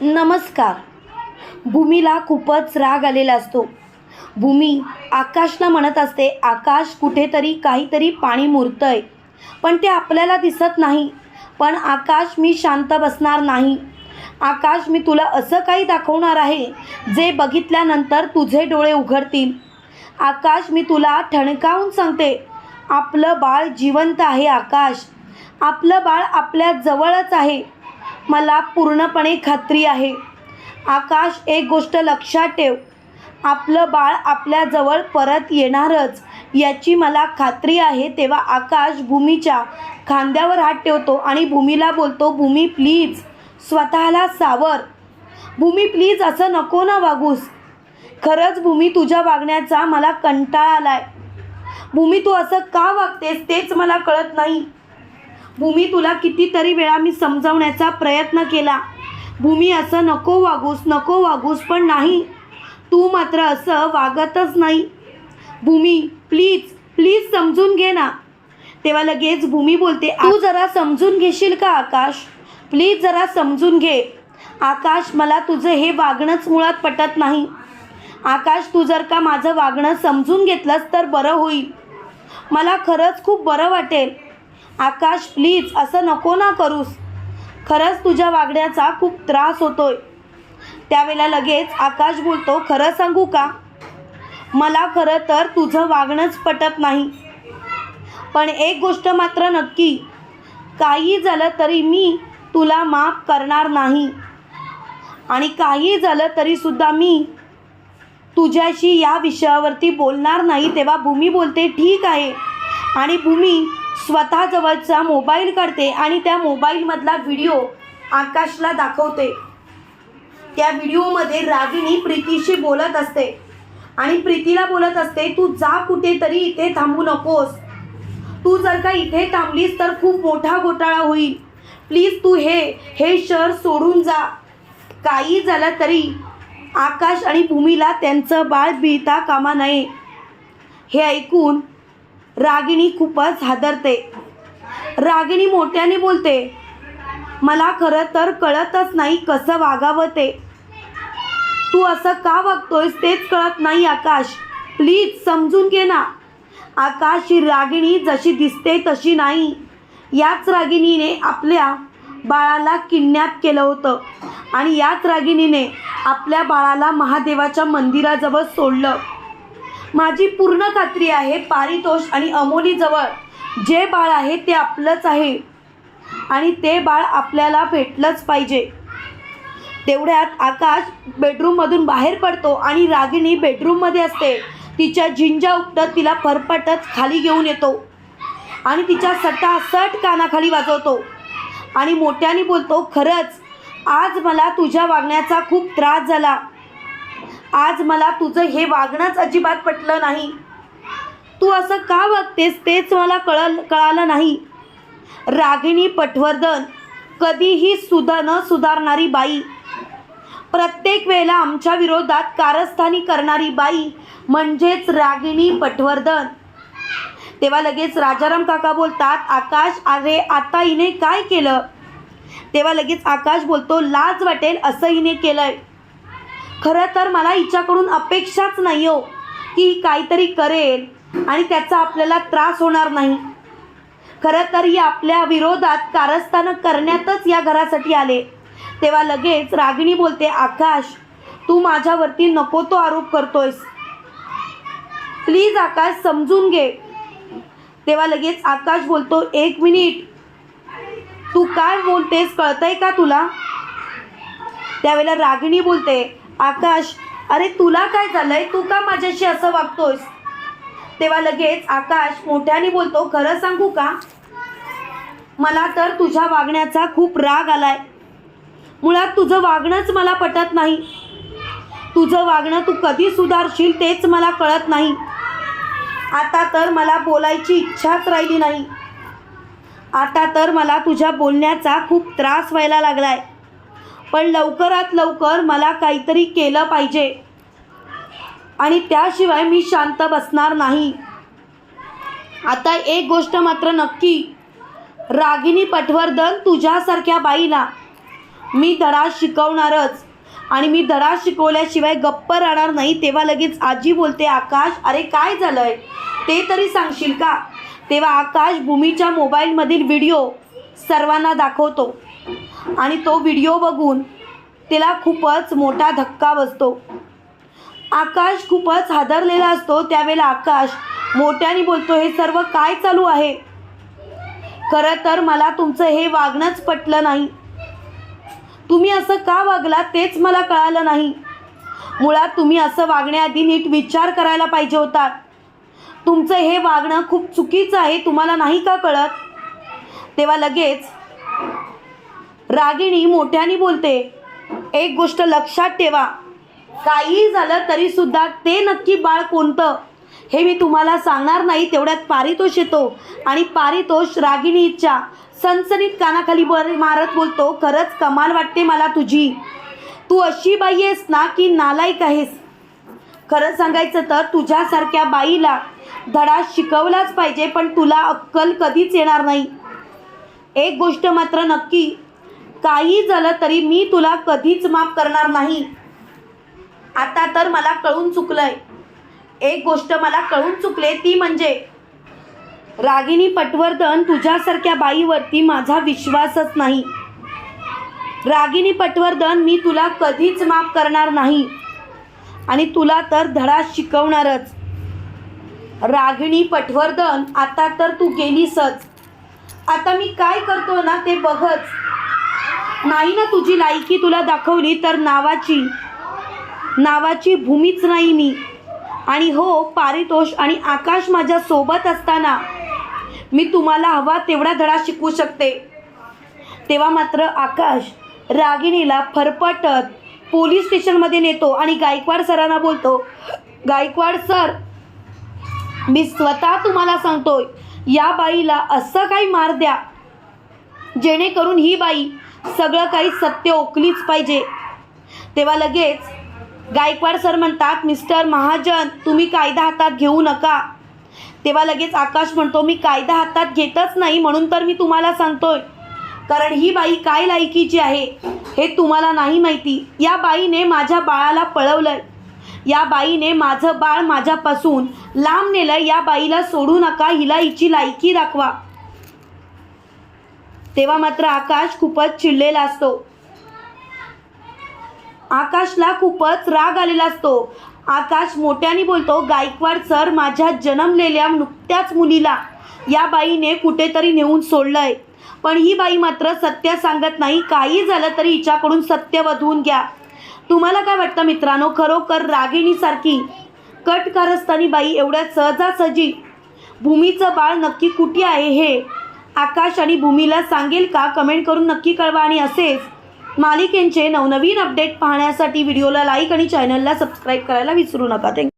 नमस्कार. भूमीला खूपच राग आलेला असतो. भूमी आकाशला म्हणत असते आकाश कुठेतरी काहीतरी पाणी मुरतंय. पण ते आपल्याला दिसत नाही. पण आकाश मी शांत बसणार नाही. आकाश मी तुला असं काही दाखवणार आहे जे बघितल्यानंतर तुझे डोळे उघडतील. आकाश मी तुला ठणकावून सांगते आपलं बाळ जिवंत आहे आकाश. आपलं बाळ आपल्या जवळच आहे. मला पूर्णपणे खात्री आहे. आकाश एक गोष्ट लक्षात ठेव. आपलं बाळ आपल्याजवळ परत येणारच याची मला खात्री आहे तेव्हा आकाश भूमीच्या खांद्यावर हात ठेवतो आणि भूमीला बोलतो भूमी प्लीज स्वतःला सावर. भूमी प्लीज असं नको ना वागूस. खरंच भूमी तुझ्या वागण्याचा मला कंटाळा आलाय. भूमी तू असं का वागतेस तेच मला कळत नाही. भूमी तुला कितीतरी वेळा मी समजावण्याचा प्रयत्न केला. भूमी असं नको वागूस नको वागूस पण नाही. तू मात्र असं वागतच नाही. भूमी प्लीज प्लीज समजून घे ना. तेव्हा लगेच भूमी बोलते तू जरा समजून घेशील का आकाश? प्लीज जरा समजून घे. आकाश मला तुझं हे वागणंच मुळात पटत नाही. आकाश तू जर का माझं वागणं समजून घेतलंस तर बरं होईल. मला खरंच खूप बरं वाटेल. आकाश प्लीज असं नको ना करूस. खरंच तुझ्या वागण्याचा खूप त्रास होतोय. त्यावेळेला लगेच आकाश बोलतो खरं सांगू का? मला खरं तर तुझं वागणंच पटत नाही. पण एक गोष्ट मात्र नक्की काही झालं तरी मी तुला माफ करणार नाही. आणि काही झालं तरीसुद्धा मी तुझ्याशी या विषयावरती बोलणार नाही तेव्हा भूमी बोलते ठीक आहे. आणि भूमी स्वतःजवळचा मोबाईल काढते आणि त्या मोबाईलमधला व्हिडिओ आकाशला दाखवते. त्या व्हिडिओमध्ये रागिणी प्रीतीशी बोलत असते. आणि प्रीतीला बोलत असते तू जा कुठेतरी इथे थांबू नकोस. तू जर का इथे थांबलीस तर खूप मोठा घोटाळा होईल. प्लीज तू हे हे शहर सोडून जा. काही झालं तरी आकाश आणि भूमीला त्यांचं बाळ बिळता कामा नये. हे ऐकून रागिणी खूपच हादरते. रागिणी मोठ्याने बोलते मला खरं तर कळतच नाही कसं वागावं ते. तू असं का वागतोयस तेच कळत नाही आकाश. प्लीज समजून घे ना. आकाश ही रागिणी जशी दिसते तशी नाही. याच रागिणीने आपल्या बाळाला किडनॅप केलं होतं आणि याच रागिणीने आपल्या बाळाला महादेवाच्या मंदिराजवळ सोडलं. माझी पूर्ण खात्री आहे पारितोष आणि अमोलीजवळ. जे बाळ आहे ते आपलंच आहे. आणि ते बाळ आपल्याला भेटलंच पाहिजे. तेवढ्यात आकाश बेडरूममधून बाहेर पडतो आणि रागिणी बेडरूममध्ये असते. तिच्या झिंजा उपटत तिला फरफटत खाली घेऊन येतो. आणि तिच्या सटासट कानाखाली वाजवतो. आणि मोठ्याने बोलतो खरंच आज मला तुझ्या वागण्याचा खूप त्रास झाला. आज मला तुझं हे वागणंच अजिबात पटलं नाही. तू असं का वागतेस तेच मला कळल कळालं नाही. रागिणी पटवर्धन कधीही सुधा न सुधारणारी बाई. प्रत्येक वेळेला आमच्या विरोधात कारस्थानी करणारी बाई म्हणजेच रागिणी पटवर्धन. तेव्हा लगेच राजाराम काका बोलतात आकाश अरे आता हिने काय केलं? तेव्हा लगेच आकाश बोलतो लाज वाटेल असं हिने केलंय. खरं तर मला हिच्याकडून अपेक्षाच नाही हो की ही काहीतरी करेल आणि त्याचा आपल्याला त्रास होणार नाही. खरं तर ही आपल्या विरोधात कारस्थानं करण्यातच या घरासाठी आले. तेव्हा लगेच रागिणी बोलते आकाश तू माझ्यावरती नको तो आरोप करतोयस. प्लीज आकाश समजून घे. तेव्हा लगेच आकाश बोलतो एक मिनिट. तू काय बोलतेस कळतंय का तुला? त्यावेळेला रागिणी बोलते आकाश अरे तुला काय झालंय? तू का माझ्याशी असं वागतोयस? तेव्हा लगेच आकाश मोठ्याने बोलतो खरं सांगू का? मला तर तुझ्या वागण्याचा खूप राग आलाय. मुळात तुझं वागणंच मला पटत नाही. तुझं वागणं तू कधी सुधारशील तेच मला कळत नाही. आता तर मला बोलायची इच्छाच राहिली नाही. आता तर मला तुझ्या बोलण्याचा खूप त्रास व्हायला लागलाय. पण लवकरात लवकर मला काहीतरी केलं पाहिजे. आणि त्याशिवाय मी शांत बसणार नाही. आता एक गोष्ट मात्र नक्की. रागिनी पटवर्धन तुझ्यासारख्या बाईला मी धडा शिकवणारच. आणि मी धडा शिकवल्याशिवाय गप्प राहणार नाही. तेव्हा लगेच आजी बोलते आकाश अरे काय झालंय? ते तरी सांगशील का? तेव्हा आकाश भूमीच्या मोबाईलमधील व्हिडिओ सर्वांना दाखवतो. आणि तो व्हिडिओ बघून तिला खूपच मोठा धक्का बसतो. आकाश खूपच हादरलेला असतो. त्यावेळेला आकाश मोठ्याने बोलतो हे सर्व काय चालू आहे? खरं तर मला तुमचं हे वागणंच पटलं नाही. तुम्ही असं का वागला तेच मला कळालं नाही. मुळात तुम्ही असं वागण्याआधी नीट विचार करायला पाहिजे होता. तुमचं हे वागणं खूप चुकीचं आहे तुम्हाला नाही का कळत? तेव्हा लगेच रागिणी मोठ्याने बोलते एक गोष्ट लक्षात ठेवा. काही झालं तरी सुद्धा ते नक्की बाळ कोणतं? हे मी तुम्हाला सांगणार नाही तेवढ्यात पारितोष येतो आणि पारितोष रागिणीच्या सनसनीत कानाखाली बर मारत बोलतो खरंच कमाल वाटते मला तुझी. तू अशी बाई आहेस ना की नालायक आहेस? खरं सांगायचं तर तुझ्यासारख्या बाईला धडा शिकवलाच पाहिजे पण तुला अक्कल कधीच येणार नाही. एक गोष्ट मात्र नक्की काही झालं तरी मी तुला कधीच माफ करणार नाही. आता तर मला कळून चुकलंय. एक गोष्ट मला कळून चुकले ती म्हणजे रागिनी पटवर्धन तुझ्यासारख्या बाईवरती माझा विश्वासच नाही. रागिनी पटवर्धन मी तुला कधीच माफ करणार नाही. आणि तुला तर धडा शिकवणारच. रागिणी पटवर्धन आता तर तू गेलीसच. आता मी काय करतो ना ते बघच. नाही ना तुझी लायकी तुला दाखवली तर नावाची नावाची भूमीच नाही मी. आणि हो पारितोष आणि आकाश माझ्या सोबत असताना मी तुम्हाला हवा तेवढा धडा शिकवू शकते. तेव्हा मात्र आकाश रागिणीला फरफटत पोलीस स्टेशनमध्ये नेतो आणि गायकवाड सरांना बोलतो गायकवाड सर मी स्वतः तुम्हाला सांगतोय या बाईला असं काही मार द्या. जेणेकरून ही बाई सगळं काही सत्य ओकलीच पाहिजे. तेव्हा लगेच गायकवाड सर म्हणतात मिस्टर महाजन तुम्ही कायदा हातात घेऊ नका. तेव्हा लगेच आकाश म्हणतो मी कायदा हातात घेतच नाही म्हणून तर मी तुम्हाला सांगतोय. कारण ही बाई काय लायकीची आहे हे तुम्हाला नाही माहिती. या बाईने माझ्या बाळाला पळवलंय. या बाईने माझं बाळ माझ्यापासून लांब नेलं या बाईला सोडू नका हिला हिची लायकी दाखवा. तेव्हा मात्र आकाश खूपच चिडलेला असतो. आकाशला खूपच राग आलेला असतो. आकाश मोठ्याने बोलतो गायकवाड सर माझ्या जन्मलेल्या नुकत्याच मुलीला या बाईने कुठेतरी नेऊन सोडलंय. पण ही बाई मात्र सत्य सांगत नाही. काही झालं तरी हिच्याकडून सत्य वधवून घ्या. तुम्हाला काय वाटतं मित्रांनो? खरोखर रागिणीसारखी कट कारस्थानी बाई एवढ्या सहजासहजी? भूमीचं बाळ नक्की कुठे आहे हे आकाश आणि भूमीला सांगेल का? कमेंट करून नक्की कळवा आणि असेच मालिकेंचे नवनवीन अपडेट पाहण्यासाठी व्हिडिओला लाईक आणि चॅनलला सबस्क्राईब करायला विसरू नका. थँक्यू